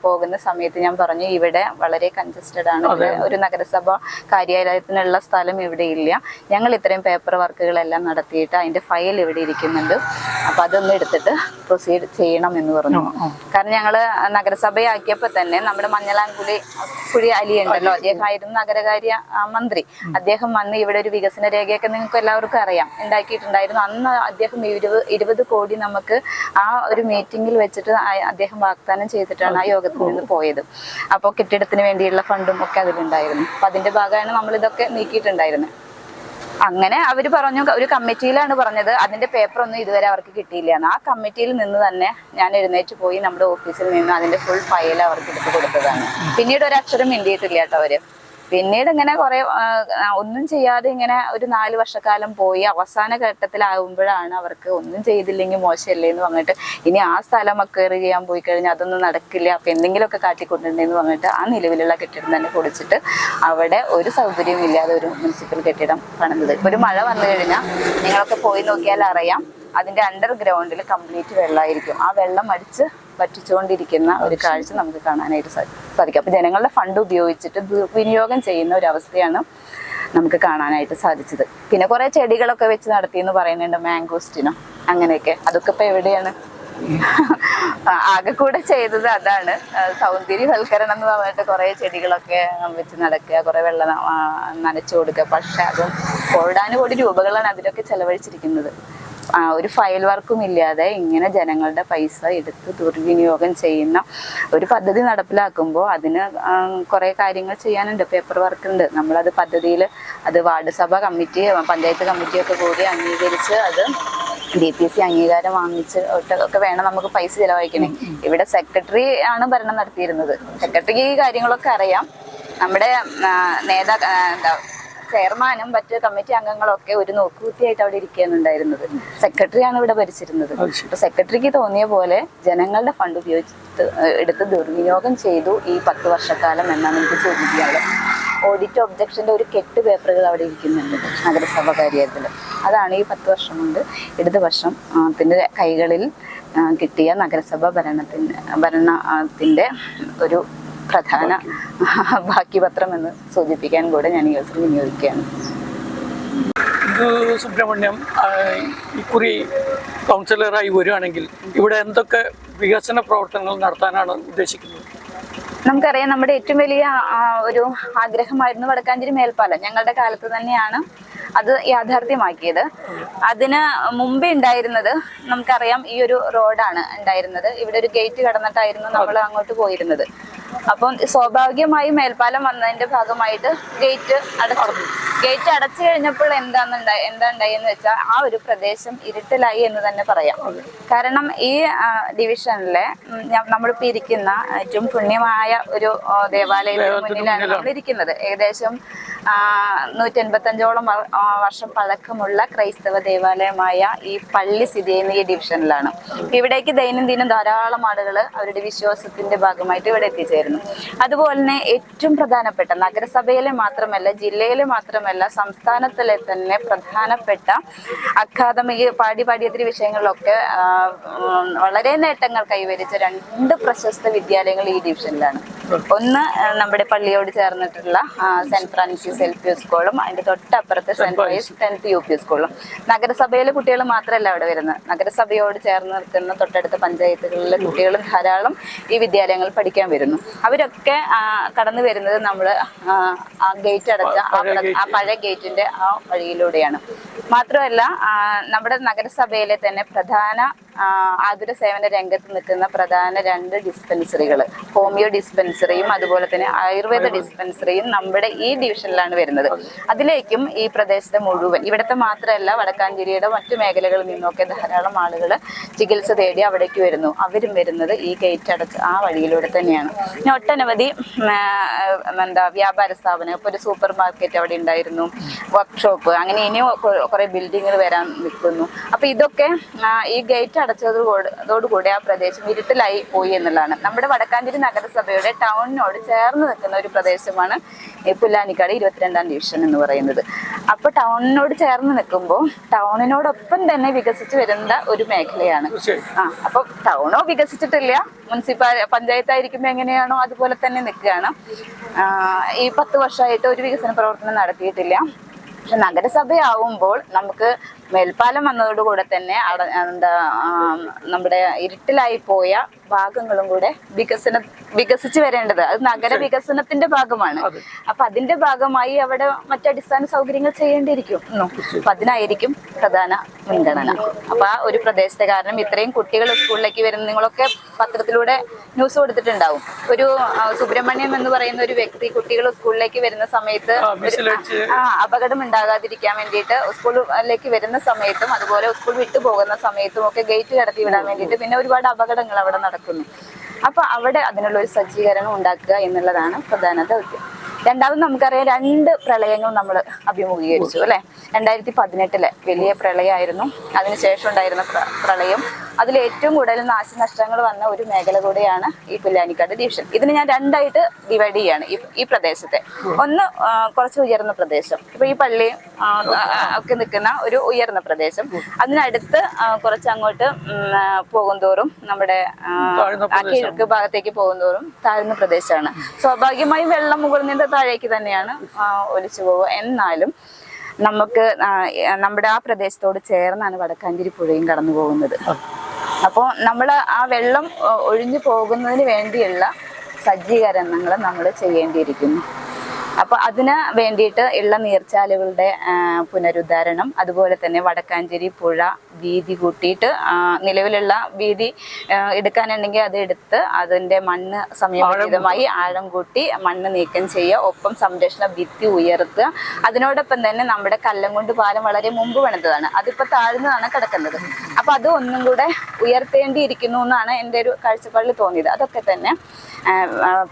പോകുന്ന സമയത്ത് ഞാൻ പറഞ്ഞു ഇവിടെ വളരെ കൺജസ്റ്റഡ് ആണ്. ഒരു നഗരസഭ കാര്യാലയത്തിനുള്ള സ്ഥലം ഇവിടെ ഇല്ല. ഞങ്ങൾ ഇത്രയും പേപ്പർ വർക്കുകളെല്ലാം നടത്തിയിട്ട് അതിന്റെ ഫയൽ ഇവിടെ ഇരിക്കുന്നുണ്ട്. അപ്പൊ അതൊന്നും എടുത്തിട്ട് പ്രൊസീഡ് ചെയ്യണം എന്ന് പറഞ്ഞു. കാരണം ഞങ്ങൾ നഗരസഭയാക്കിയപ്പോ തന്നെ നമ്മുടെ മഞ്ഞളാംകുഴി കുഴി അലി ഉണ്ടല്ലോ. അദ്ദേഹമായിരുന്നു നഗരകാര്യ മന്ത്രി. അദ്ദേഹം വന്ന് ഇവിടെ ഒരു വികസന രേഖയൊക്കെ നിങ്ങൾക്ക് എല്ലാവർക്കും അറിയാം. ഉണ്ടാക്കിയിട്ടുണ്ടായിരുന്നു. അന്ന് അദ്ദേഹം ഇരുപത് ഇരുപത് കോടി നമുക്ക് ആ ഒരു മീറ്റിംഗിൽ വെച്ചിട്ട് അദ്ദേഹം വാഗ്ദാനം ചെയ്തിട്ടാണ് ആ യോഗത്തിൽ നിന്ന് പോയത്. അപ്പോൾ കെട്ടിടത്തിന് വേണ്ടിയുള്ള ഫണ്ടും ഒക്കെ അതിലുണ്ടായിരുന്നു. അപ്പൊ അതിന്റെ ഭാഗമാണ് നമ്മൾ ഇതൊക്കെ നീക്കിയിട്ടുണ്ടായിരുന്നത്. അങ്ങനെ അവർ പറഞ്ഞു ഒരു കമ്മിറ്റിയിലാണ് പറഞ്ഞത്. അതിന്റെ പേപ്പർ ഒന്നും ഇതുവരെ അവർക്ക് കിട്ടിയില്ല ആ കമ്മിറ്റിയിൽ നിന്ന് തന്നെ ഞാൻ എഴുന്നേറ്റ് പോയി നമ്മുടെ ഓഫീസിൽ നിന്ന് അതിന്റെ ഫുൾ ഫയൽ അവർക്ക് എടുത്തു കൊടുത്തതാണ്. പിന്നീട് ഒരു അക്ഷരം മിണ്ടിയിട്ടില്ല കേട്ടോ അവർ. പിന്നീട് ഇങ്ങനെ കുറെ ഒന്നും ചെയ്യാതെ ഇങ്ങനെ ഒരു നാല് വർഷക്കാലം പോയി അവസാന ഘട്ടത്തിലാവുമ്പോഴാണ് അവർക്ക് ഒന്നും ചെയ്തില്ലെങ്കിൽ മോശമല്ലേ എന്ന് പറഞ്ഞിട്ട് ഇനി ആ സ്ഥലം അക്വയർ ചെയ്യാൻ പോയി കഴിഞ്ഞാൽ അതൊന്നും നടക്കില്ല അപ്പൊ എന്തെങ്കിലുമൊക്കെ കാട്ടിക്കൊണ്ടുണ്ടെന്ന് പറഞ്ഞിട്ട് ആ നിലവിലുള്ള കെട്ടിടം തന്നെ പൊളിച്ചിട്ട് അവിടെ ഒരു സൗകര്യവും ഇല്ലാതെ ഒരു മുനിസിപ്പൽ കെട്ടിടം പണിതത്. ഒരു മഴ വന്നു കഴിഞ്ഞാൽ നിങ്ങളൊക്കെ പോയി നോക്കിയാൽ അറിയാം അതിന്റെ അണ്ടർഗ്രൗണ്ടിൽ കംപ്ലീറ്റ് വെള്ളമായിരിക്കും ആ വെള്ളം അടിച്ച് വറ്റിച്ചുകൊണ്ടിരിക്കുന്ന ഒരു കാഴ്ച നമുക്ക് കാണാനായിട്ട് സാധിക്കും സാധിക്കും. അപ്പൊ ജനങ്ങളുടെ ഫണ്ട് ഉപയോഗിച്ചിട്ട് ദുർവിനിയോഗം ചെയ്യുന്ന ഒരു അവസ്ഥയാണ് നമുക്ക് കാണാനായിട്ട് സാധിച്ചത്. പിന്നെ കുറെ ചെടികളൊക്കെ വെച്ച് നടത്തി എന്ന് പറയുന്നുണ്ട് മാംഗോസ്റ്റിനോ അങ്ങനെയൊക്കെ. അതൊക്കെ ഇപ്പൊ എവിടെയാണ്? ആകെ കൂടെ ചെയ്തത് അതാണ്. സൗന്ദര്യവൽക്കരണം എന്ന് പറഞ്ഞിട്ട് കുറെ ചെടികളൊക്കെ വെച്ച് നടക്കുക കുറെ വെള്ളം നനച്ചു കൊടുക്കുക. പക്ഷെ അതും കോടാനുകോടി രൂപകളാണ് അതിലൊക്കെ ചെലവഴിച്ചിരിക്കുന്നത്. ഒരു ഫയൽ വർക്കും ഇല്ലാതെ ഇങ്ങനെ ജനങ്ങളുടെ പൈസ എടുത്ത് ദുർവിനിയോഗം ചെയ്യുന്ന ഒരു പദ്ധതി നടപ്പിലാക്കുമ്പോൾ അതിന് കുറെ കാര്യങ്ങൾ ചെയ്യാനുണ്ട്. പേപ്പർ വർക്ക് ഉണ്ട്. നമ്മളത് പദ്ധതിയിൽ അത് വാർഡ് സഭ കമ്മിറ്റി പഞ്ചായത്ത് കമ്മിറ്റിയൊക്കെ കൂടി അംഗീകരിച്ച് അത് ഡി പി സി അംഗീകാരം വാങ്ങിച്ച് ഒക്കെ വേണം നമുക്ക് പൈസ ചിലവഴിക്കണേ. ഇവിടെ സെക്രട്ടറി ആണ് ഭരണം നടത്തിയിരുന്നത്. സെക്രട്ടറിക്ക് ഈ കാര്യങ്ങളൊക്കെ അറിയാം. നമ്മുടെ നേതാ എന്താ ചെയർമാനും മറ്റ് കമ്മിറ്റി അംഗങ്ങളൊക്കെ ഒരു നോക്കുകുത്തിയായിട്ട് അവിടെ ഇരിക്കുന്നുണ്ടായിരുന്നത് സെക്രട്ടറിയാണ് ഇവിടെ ഭരിച്ചിരുന്നത്. അപ്പൊ സെക്രട്ടറിക്ക് തോന്നിയ പോലെ ജനങ്ങളുടെ ഫണ്ട് ഉപയോഗിച്ച് എടുത്ത് ദുർവിനിയോഗം ചെയ്തു ഈ പത്ത് വർഷക്കാലം എന്നാണ് എനിക്ക് ചോദിക്കാനുള്ളത് ഓഡിറ്റ് ഒബ്ജക്ഷന്റെ ഒരു കെട്ട് പേപ്പറുകൾ അവിടെ ഇരിക്കുന്നുണ്ട് നഗരസഭ കാര്യത്തിൽ അതാണ് ഈ പത്ത് വർഷം കൊണ്ട് ഇടതുപക്ഷം വർഷം ത്തിന്റെ കൈകളിൽ കിട്ടിയ നഗരസഭ ഭരണത്തിന്റെ ഭരണത്തിന്റെ ഒരു പ്രധാന ബാക്കി പത്രം എന്ന് സൂചിപ്പിക്കാൻ കൂടെ ഞാൻ ഈ അവസരം വിനിയോഗിക്കുകയാണ്. സുബ്രഹ്മണ്യം ഇക്കുറി കൗൺസിലറായി വരികയാണെങ്കിൽ ഇവിടെ എന്തൊക്കെ വികസന പ്രവർത്തനങ്ങൾ നടത്താനാണ് ഉദ്ദേശിക്കുന്നത്? നമുക്കറിയാം നമ്മുടെ ഏറ്റവും വലിയ ഒരു ആഗ്രഹമായിരുന്നു വടക്കാഞ്ചേരി മേൽപ്പാലം. ഞങ്ങളുടെ കാലത്ത് തന്നെയാണ് അത് യാഥാർത്ഥ്യമാക്കിയത്. അതിന് മുമ്പേ ഉണ്ടായിരുന്നത് നമുക്കറിയാം ഈ ഒരു റോഡാണ് ഉണ്ടായിരുന്നത്. ഇവിടെ ഒരു ഗേറ്റ് കടന്നിട്ടായിരുന്നു നമ്മൾ അങ്ങോട്ട് പോയിരുന്നത്. അപ്പം സ്വാഭാവികമായി മേൽപ്പാലം വന്നതിന്റെ ഭാഗമായിട്ട് ഗേറ്റ് അടച്ചു ഗേറ്റ് അടച്ചു കഴിഞ്ഞപ്പോൾ എന്താന്ന് ഉണ്ടായി എന്ന് ഉണ്ടായെന്ന് വെച്ചാൽ ആ ഒരു പ്രദേശം ഇരുട്ടിലായി എന്ന് തന്നെ പറയാം. കാരണം ഈ ഡിവിഷനിലെ നമ്മൾ ഞ- നമ്മളിപ്പോ ഇരിക്കുന്ന ഏറ്റവും പുണ്യമായ ഒരു ദേവാലയത്തിന് മുന്നിലാണ് നമ്മൾ ഇരിക്കുന്നത് ഏകദേശം നൂറ്റി എൺപത്തഞ്ചോളം വർഷം പഴക്കമുള്ള ക്രൈസ്തവ ദേവാലയമായ ഈ പള്ളി സ്ഥിതി ചെയ്യുന്ന ഈ ഡിവിഷനിലാണ്. ഇവിടേക്ക് ദൈനംദിനം ധാരാളം ആളുകൾ അവരുടെ വിശ്വാസത്തിന്റെ ഭാഗമായിട്ട് ഇവിടെ എത്തിച്ചേരുന്നു അതുപോലെ തന്നെ ഏറ്റവും പ്രധാനപ്പെട്ട നഗരസഭയിലെ മാത്രമല്ല ജില്ലയിലെ മാത്രമല്ല സംസ്ഥാനത്തിലെ തന്നെ പ്രധാനപ്പെട്ട അക്കാദമിക പാഠ്യ പാഠ്യേതര വിഷയങ്ങളിലൊക്കെ വളരെ നേട്ടങ്ങൾ കൈവരിച്ച രണ്ട് പ്രശസ്ത വിദ്യാലയങ്ങൾ ഈ ഡിവിഷനിലാണ്. ഒന്ന് നമ്മുടെ പള്ളിയോട് ചേർന്നിട്ടുള്ള സെന്റ് ഫ്രാൻസിസ് എൽ പി സ്കൂളും അതിന്റെ തൊട്ടപ്പുറത്തെ സെന്റ് വൈസ് ടെൻത്ത് യു പി സ്കൂളും. നഗരസഭയിലെ കുട്ടികൾ മാത്രമല്ല അവിടെ വരുന്നത്. നഗരസഭയോട് ചേർന്ന് നിൽക്കുന്ന തൊട്ടടുത്ത പഞ്ചായത്തുകളിലെ കുട്ടികളും ധാരാളം ഈ വിദ്യാലയങ്ങളിൽ പഠിക്കാൻ വരുന്നു. അവരൊക്കെ കടന്നു വരുന്നത് നമ്മൾ ആ ഗേറ്റ് അടച്ച ആ പഴയ ഗേറ്റിന്റെ ആ വഴിയിലൂടെയാണ്. മാത്രമല്ല നമ്മുടെ നഗരസഭയിലെ തന്നെ പ്രധാന ആതുര സേവന രംഗത്ത് നിൽക്കുന്ന പ്രധാന രണ്ട് ഡിസ്പെൻസറികൾ ഹോമിയോ ഡിസ്പെൻസറിയും അതുപോലെ തന്നെ ആയുർവേദ ഡിസ്പെൻസറിയും നമ്മുടെ ഈ ഡിവിഷനിലാണ് വരുന്നത്. അതിലേക്കും ഈ പ്രദേശത്തെ മുഴുവൻ ഇവിടുത്തെ മാത്രമല്ല വടക്കാഞ്ചേരിയുടെ മറ്റു മേഖലകളിൽ നിന്നൊക്കെ ധാരാളം ആളുകൾ ചികിത്സ തേടി അവിടേക്ക് വരുന്നു. അവരും വരുന്നത് ഈ ഗേറ്റ് അടച്ച് ആ വഴിയിലൂടെ തന്നെയാണ്. പിന്നെ ഒട്ടനവധി എന്താ വ്യാപാര സ്ഥാപനം ഇപ്പോൾ ഒരു സൂപ്പർ മാർക്കറ്റ് അവിടെ ഉണ്ടായിരുന്നു. വർക്ക്ഷോപ്പ് അങ്ങനെ ഇനിയും കുറേ ബിൽഡിങ്ങുകൾ വരാൻ നിൽക്കുന്നു. അപ്പോൾ ഇതൊക്കെ ഈ ഗേറ്റ് അടച്ചതോടുകൂടി അതോടുകൂടി ആ പ്രദേശം ഇരുട്ടിലായി പോയി എന്നുള്ളതാണ്. നമ്മുടെ വടക്കാഞ്ചേരി നഗരസഭയുടെ ടൗണിനോട് ചേർന്ന് നിൽക്കുന്ന ഒരു പ്രദേശമാണ് പുല്ലാനിക്കാട് ഇരുപത്തിരണ്ടാം ഡിവിഷൻ എന്ന് പറയുന്നത്. അപ്പൊ ടൗണിനോട് ചേർന്ന് നിൽക്കുമ്പോൾ ടൗണിനോടൊപ്പം തന്നെ വികസിച്ചു വരുന്ന ഒരു മേഖലയാണ്. ആ അപ്പൊ ടൗണോ വികസിച്ചിട്ടില്ല മുനിസിപ്പാൽ പഞ്ചായത്തായിരിക്കുമ്പോൾ എങ്ങനെയാണോ അതുപോലെ തന്നെ നിൽക്കുകയാണ്. ഈ പത്ത് വർഷമായിട്ട് ഒരു വികസന പ്രവർത്തനം നടത്തിയിട്ടില്ല. പക്ഷെ നഗരസഭയാവുമ്പോൾ നമുക്ക് മേൽപ്പാലം വന്നതോടുകൂടെ തന്നെ അവിടെ എന്താ നമ്മുടെ ഇരുട്ടിലായി പോയ ഭാഗങ്ങളും കൂടെ വികസന വികസിച്ച് വരേണ്ടത്. അത് നഗര വികസനത്തിന്റെ ഭാഗമാണ്. അപ്പൊ അതിന്റെ ഭാഗമായി അവിടെ മറ്റടിസ്ഥാന സൗകര്യങ്ങൾ ചെയ്യേണ്ടിയിരിക്കും. അപ്പൊ അതിനായിരിക്കും പ്രധാന മുൻഗണന. അപ്പൊ ആ ഒരു പ്രദേശത്തെ കാരണം ഇത്രയും കുട്ടികൾ സ്കൂളിലേക്ക് വരുന്ന നിങ്ങളൊക്കെ പത്രത്തിലൂടെ ന്യൂസ് കൊടുത്തിട്ടുണ്ടാവും. ഒരു സുബ്രഹ്മണ്യം എന്ന് പറയുന്ന ഒരു വ്യക്തി കുട്ടികൾ സ്കൂളിലേക്ക് വരുന്ന സമയത്ത് ആ അപകടം ഉണ്ടാകാതിരിക്കാൻ വേണ്ടിയിട്ട് സ്കൂളിലേക്ക് വരുന്ന സമയത്തും അതുപോലെ സ്കൂൾ വിട്ടു പോകുന്ന സമയത്തും ഒക്കെ ഗേറ്റ് കടത്തി വിടാൻ വേണ്ടിയിട്ട് പിന്നെ ഒരുപാട് അപകടങ്ങൾ അവിടെ നടക്കുന്നു. അപ്പൊ അവിടെ അതിനുള്ള ഒരു സജ്ജീകരണം ഉണ്ടാക്കുക എന്നുള്ളതാണ് പ്രധാന ദൗത്യം. രണ്ടാമത് നമുക്കറിയാം രണ്ട് പ്രളയങ്ങൾ നമ്മൾ അഭിമുഖീകരിച്ചു അല്ലെ? രണ്ടായിരത്തി പതിനെട്ടിലെ വലിയ പ്രളയമായിരുന്നു. അതിനുശേഷം ഉണ്ടായിരുന്ന പ്ര- പ്രളയം. അതിൽ ഏറ്റവും കൂടുതൽ നാശനഷ്ടങ്ങൾ വന്ന ഒരു മേഖല കൂടിയാണ് ഈ പുല്ലാനിക്കാട് ഡിവിഷൻ. ഇതിന് ഞാൻ രണ്ടായിട്ട് ഡിവൈഡ് ചെയ്യാണ് ഈ പ്രദേശത്തെ. ഒന്ന് കുറച്ച് ഉയർന്ന പ്രദേശം. ഇപ്പൊ ഈ പള്ളി ഒക്കെ നിൽക്കുന്ന ഒരു ഉയർന്ന പ്രദേശം. അതിനടുത്ത് കുറച്ച് അങ്ങോട്ട് പോകുന്തോറും നമ്മുടെ കിഴക്ക് ഭാഗത്തേക്ക് പോകുന്തോറും താഴ്ന്ന പ്രദേശമാണ്. സ്വാഭാവികമായും വെള്ളം മുകളിൽ താഴേക്ക് തന്നെയാണ് ഒലിച്ചു പോവുക. എന്നാലും നമുക്ക് നമ്മുടെ ആ പ്രദേശത്തോട് ചേർന്നാണ് വടക്കാഞ്ചേരി പുഴയും കടന്നു പോകുന്നത്. അപ്പോൾ നമ്മൾ ആ വെള്ളം ഒഴിഞ്ഞു പോകുന്നതിന് വേണ്ടിയുള്ള സജ്ജീകരണങ്ങൾ നമ്മൾ ചെയ്യേണ്ടിയിരിക്കുന്നു. അപ്പൊ അതിന് വേണ്ടിയിട്ട് ഉള്ള നീർച്ചാലുകളുടെ പുനരുദ്ധാരണം അതുപോലെ തന്നെ വടക്കാഞ്ചേരി പുഴ വീതി കൂട്ടിയിട്ട് നിലവിലുള്ള വീതി എടുക്കാനുണ്ടെങ്കിൽ അത് എടുത്ത് അതിന്റെ മണ്ണ് സമയമായി ആഴം കൂട്ടി മണ്ണ് നീക്കം ചെയ്യുക ഒപ്പം സംരക്ഷണ ഭിത്തി ഉയർത്തുക. അതിനോടൊപ്പം തന്നെ നമ്മുടെ കല്ലം കൊണ്ട് പാലം വളരെ മുമ്പ് വേണ്ടതാണ് അതിപ്പോ താഴ്ന്നതാണ് കിടക്കുന്നത്. അപ്പൊ അത് ഒന്നും കൂടെ ഉയർത്തേണ്ടിയിരിക്കുന്നു എന്നാണ് എന്റെ ഒരു കാഴ്ചപ്പാടിൽ തോന്നിയത്. അതൊക്കെ തന്നെ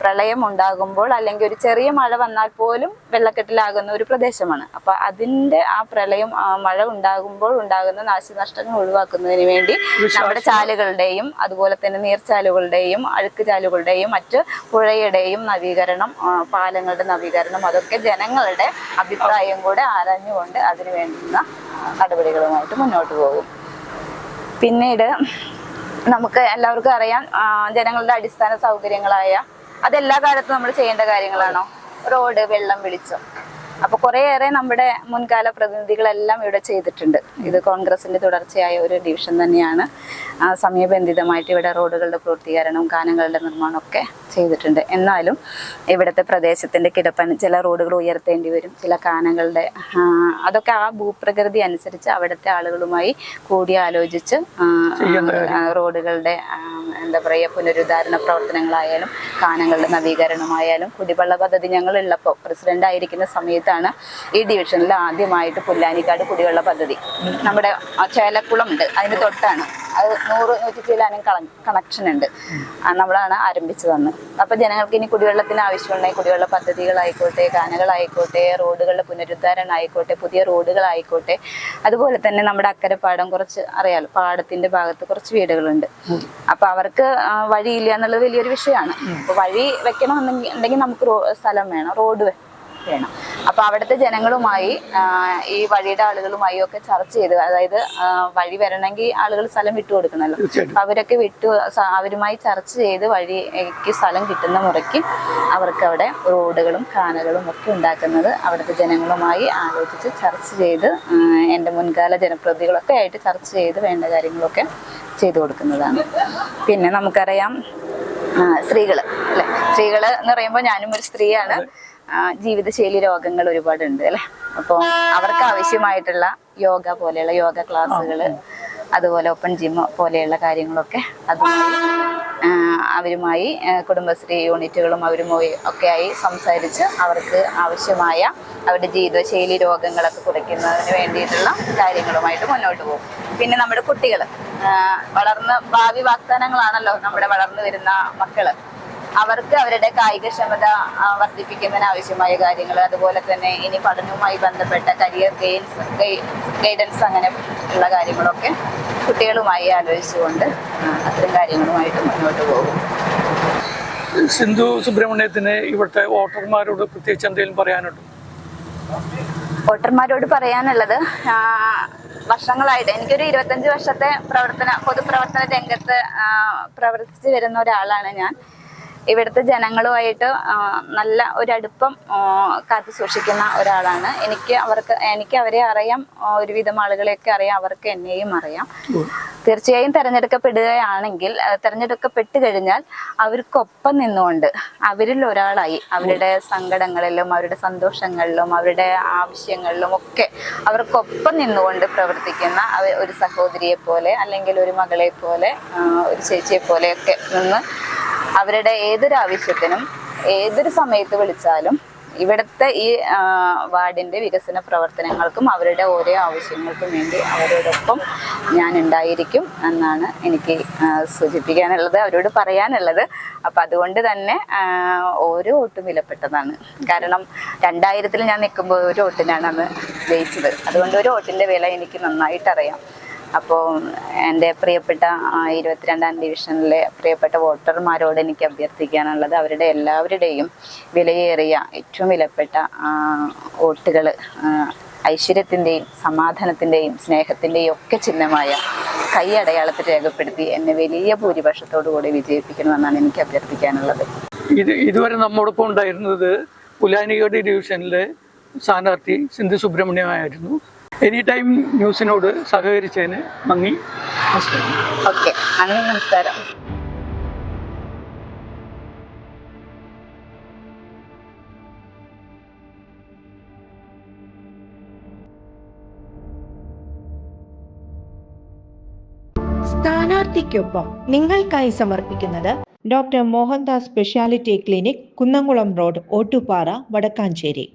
പ്രളയം ഉണ്ടാകുമ്പോൾ അല്ലെങ്കിൽ ഒരു ചെറിയ മഴ വന്നാൽ പോലും വെള്ളക്കെട്ടിലാകുന്ന ഒരു പ്രദേശമാണ്. അപ്പൊ അതിന്റെ ആ പ്രളയം മഴ ഉണ്ടാകുമ്പോൾ ഉണ്ടാകുന്ന നാശനഷ്ടങ്ങൾ ഒഴിവാക്കുന്നതിന് വേണ്ടി നമ്മുടെ ചാലുകളുടെയും അതുപോലെ തന്നെ നീർച്ചാലുകളുടെയും അഴുക്ക് ചാലുകളുടെയും മറ്റ് പുഴയുടെയും നവീകരണം പാലങ്ങളുടെ നവീകരണം അതൊക്കെ ജനങ്ങളുടെ അഭിപ്രായം കൂടെ ആരാഞ്ഞുകൊണ്ട് അതിന് വേണ്ടുന്ന നടപടികളുമായിട്ട് മുന്നോട്ട് പോകും. പിന്നീട് നമുക്ക് എല്ലാവർക്കും അറിയാം ജനങ്ങളുടെ അടിസ്ഥാന സൗകര്യങ്ങളായ അതെല്ലാ കാലത്തും നമ്മൾ ചെയ്യേണ്ട കാര്യങ്ങളാണോ? റോഡ് വെള്ളം വെളിച്ചം. അപ്പൊ കുറേയേറെ നമ്മുടെ മുൻകാല പ്രതിനിധികളെല്ലാം ഇവിടെ ചെയ്തിട്ടുണ്ട്. ഇത് കോൺഗ്രസിന്റെ തുടർച്ചയായ ഒരു ഡിവിഷൻ തന്നെയാണ്. സമയബന്ധിതമായിട്ട് ഇവിടെ റോഡുകളുടെ പൂർത്തീകരണവും കാനങ്ങളുടെ നിർമ്മാണമൊക്കെ ചെയ്തിട്ടുണ്ട്. എന്നാലും ഇവിടുത്തെ പ്രദേശത്തിന്റെ കിടപ്പൻ ചില റോഡുകൾ ഉയർത്തേണ്ടി വരും. ചില കാനകളുടെ അതൊക്കെ ആ ഭൂപ്രകൃതി അനുസരിച്ച് അവിടുത്തെ ആളുകളുമായി കൂടിയാലോചിച്ച് റോഡുകളുടെ എന്താ പറയുക പുനരുദ്ധാരണ പ്രവർത്തനങ്ങളായാലും കാനങ്ങളുടെ നവീകരണമായാലും കുടിവെള്ള പദ്ധതി ഞങ്ങൾ ഉള്ളപ്പോൾ പ്രസിഡന്റ് ആയിരിക്കുന്ന സമയത്താണ് ഈ ഡിവിഷനിൽ ആദ്യമായിട്ട് പുല്ലാനിക്കാട് കുടിവെള്ള പദ്ധതി. നമ്മുടെ ചേലക്കുളം ഉണ്ട് അതിന് തൊട്ടാണ്. അത് നൂറ് നൂറ്റി ചില്ലാനും കണക്ഷൻ ഉണ്ട്. നമ്മളാണ് ആരംഭിച്ചു തന്നത് അപ്പൊ ജനങ്ങൾക്ക് ഇനി കുടിവെള്ളത്തിന് ആവശ്യമുള്ള കുടിവെള്ള പദ്ധതികളായിക്കോട്ടെ കാനകളായിക്കോട്ടെ റോഡുകളുടെ പുനരുദ്ധാരണം ആയിക്കോട്ടെ പുതിയ റോഡുകളായിക്കോട്ടെ അതുപോലെ തന്നെ നമ്മുടെ അക്കരപ്പാടം കുറച്ച് അറിയാലോ പാടത്തിന്റെ ഭാഗത്ത് കുറച്ച് വീടുകളുണ്ട്. അപ്പൊ അവർക്ക് വഴിയില്ല എന്നുള്ളത് വലിയൊരു വിഷയമാണ്. വഴി വെക്കണമെന്നുണ്ടെങ്കിൽ നമുക്ക് സ്ഥലം വേണം റോഡ് വേ- വേണം. അപ്പൊ അവിടുത്തെ ജനങ്ങളുമായി ഈ വഴിയുടെ ആളുകളുമായി ഒക്കെ ചർച്ച ചെയ്ത് അതായത് വഴി വരണമെങ്കിൽ ആളുകൾ സ്ഥലം വിട്ടു കൊടുക്കണമല്ലോ. അപ്പൊ അവരൊക്കെ വിട്ടു അവരുമായി ചർച്ച ചെയ്ത് വഴിക്ക് സ്ഥലം കിട്ടുന്ന മുറയ്ക്ക് അവർക്ക് അവിടെ റോഡുകളും കാനകളും ഒക്കെ ഉണ്ടാക്കുന്നത് അവിടുത്തെ ജനങ്ങളുമായി ആലോചിച്ച് ചർച്ച ചെയ്ത് എന്റെ മുൻകാല ജനപ്രതികളൊക്കെ ആയിട്ട് ചർച്ച ചെയ്ത് വേണ്ട കാര്യങ്ങളൊക്കെ ചെയ്തു കൊടുക്കുന്നതാണ്. പിന്നെ നമുക്കറിയാം സ്ത്രീകൾ അല്ലെ? സ്ത്രീകൾ എന്ന് പറയുമ്പോൾ ഞാനും ഒരു സ്ത്രീയാണ്. ജീവിതശൈലി രോഗങ്ങൾ ഒരുപാടുണ്ട് അല്ലെ? അപ്പോൾ അവർക്ക് ആവശ്യമായിട്ടുള്ള യോഗ പോലെയുള്ള യോഗ ക്ലാസ്സുകൾ അതുപോലെ ഓപ്പൺ ജിം പോലെയുള്ള കാര്യങ്ങളൊക്കെ അതുമായി അവരുമായി കുടുംബശ്രീ യൂണിറ്റുകളും അവരുമായി ഒക്കെ ആയി സംസാരിച്ച് അവർക്ക് ആവശ്യമായ അവരുടെ ജീവിതശൈലി രോഗങ്ങളൊക്കെ കുറയ്ക്കുന്നതിന് വേണ്ടിയിട്ടുള്ള കാര്യങ്ങളുമായിട്ട് മുന്നോട്ട് പോകും. പിന്നെ നമ്മുടെ കുട്ടികൾ വളർന്ന് ഭാവി വാഗ്ദാനങ്ങളാണല്ലോ നമ്മുടെ വളർന്നു വരുന്ന മക്കൾ. അവർക്ക് അവരുടെ കായികക്ഷമത വർദ്ധിപ്പിക്കുന്നതിന് ആവശ്യമായ കാര്യങ്ങൾ അതുപോലെ തന്നെ ഇനി പഠനവുമായി ബന്ധപ്പെട്ട കരിയർ ഗെയിൻസ് ഗൈഡൻസ് അങ്ങനെ ഉള്ള കാര്യങ്ങളൊക്കെ കുട്ടികളുമായി ആലോചിച്ചുകൊണ്ട് അത്തരം കാര്യങ്ങളുമായിട്ട് മുന്നോട്ട് പോകും. സിന്ധു സുബ്രഹ്മണ്യത്തിന് ഇവിടുത്തെ വോട്ടർമാരോട് പ്രത്യേകിച്ച് എന്തെങ്കിലും പറയാനുണ്ടോ? വോട്ടർമാരോട് പറയാനുള്ളത് വർഷങ്ങളായിട്ട് എനിക്കൊരു ഇരുപത്തഞ്ച് വർഷത്തെ പ്രവർത്തന പൊതുപ്രവർത്തന രംഗത്ത് പ്രവർത്തിച്ചു വരുന്ന ഒരാളാണ് ഞാൻ. ഇവിടുത്തെ ജനങ്ങളുമായിട്ട് നല്ല ഒരു അടുപ്പം കാത്തു സൂക്ഷിക്കുന്ന ഒരാളാണ്. എനിക്ക് അവർക്ക് എനിക്ക് അവരെ അറിയാം. ഒരുവിധം ആളുകളെയൊക്കെ അറിയാം. അവർക്ക് എന്നെയും അറിയാം. തീർച്ചയായും തെരഞ്ഞെടുക്കപ്പെടുകയാണെങ്കിൽ തെരഞ്ഞെടുക്കപ്പെട്ട് കഴിഞ്ഞാൽ അവർക്കൊപ്പം നിന്നുകൊണ്ട് അവരിൽ ഒരാളായി. അവരുടെ സങ്കടങ്ങളിലും അവരുടെ സന്തോഷങ്ങളിലും അവരുടെ ആവശ്യങ്ങളിലും ഒക്കെ അവർക്കൊപ്പം നിന്നുകൊണ്ട് പ്രവർത്തിക്കുന്ന ഒരു സഹോദരിയെ പോലെ അല്ലെങ്കിൽ ഒരു മകളെ പോലെ ഒരു ചേച്ചിയെ പോലെയൊക്കെ നിന്ന് അവരുടെ ഏതൊരു ആവശ്യത്തിനും ഏതൊരു സമയത്ത് വിളിച്ചാലും ഇവിടുത്തെ ഈ വാർഡിന്റെ വികസന പ്രവർത്തനങ്ങൾക്കും അവരുടെ ഓരോ ആവശ്യങ്ങൾക്കും വേണ്ടി അവരോടൊപ്പം ഞാൻ ഉണ്ടായിരിക്കും എന്നാണ് എനിക്ക് സൂചിപ്പിക്കാനുള്ളത് അവരോട് പറയാനുള്ളത്. അപ്പം അതുകൊണ്ട് തന്നെ ഓരോ വോട്ടും വിലപ്പെട്ടതാണ്. കാരണം രണ്ടായിരത്തിൽ ഞാൻ നിൽക്കുമ്പോൾ ഒരു വോട്ടിനാണ് അന്ന് ജയിച്ചത്. അതുകൊണ്ട് ഒരു വോട്ടിന്റെ വില എനിക്ക് നന്നായിട്ട് അറിയാം അപ്പോൾ എന്റെ പ്രിയപ്പെട്ട ഇരുപത്തിരണ്ടാം ഡിവിഷനിലെ പ്രിയപ്പെട്ട വോട്ടർമാരോട് എനിക്ക് അഭ്യർത്ഥിക്കാനുള്ളത് അവരുടെ എല്ലാവരുടെയും വിലയേറിയ ഏറ്റവും വിലപ്പെട്ട വോട്ടുകൾ ഐശ്വര്യത്തിന്റെയും സമാധാനത്തിന്റെയും സ്നേഹത്തിന്റെയും ഒക്കെ ചിഹ്നമായ കൈ അടയാളത്തിൽ രേഖപ്പെടുത്തി എന്നെ വലിയ ഭൂരിപക്ഷത്തോടു കൂടി വിജയിപ്പിക്കണമെന്നാണ് എനിക്ക് അഭ്യർത്ഥിക്കാനുള്ളത്. ഇത് ഇതുവരെ നമ്മോടൊപ്പം ഉണ്ടായിരുന്നത് പുലാനിക്കാട് ഡിവിഷനിലെ സ്ഥാനാർത്ഥി സിന്ധു സുബ്രഹ്മണ്യമായിരുന്നു എനി ടൈം ന്യൂസിനോട് സഹകരിച്ചതിന് നന്ദി. നമസ്കാരം ഓക്കെ നന്ദി നമസ്കാരം. സ്ഥാനാർത്ഥിക്കൊപ്പം നിങ്ങൾക്കായി സമർപ്പിക്കുന്നത് doctor Mohandas speciality clinic Kunnamkulam road Ottupara Vadakkanchery.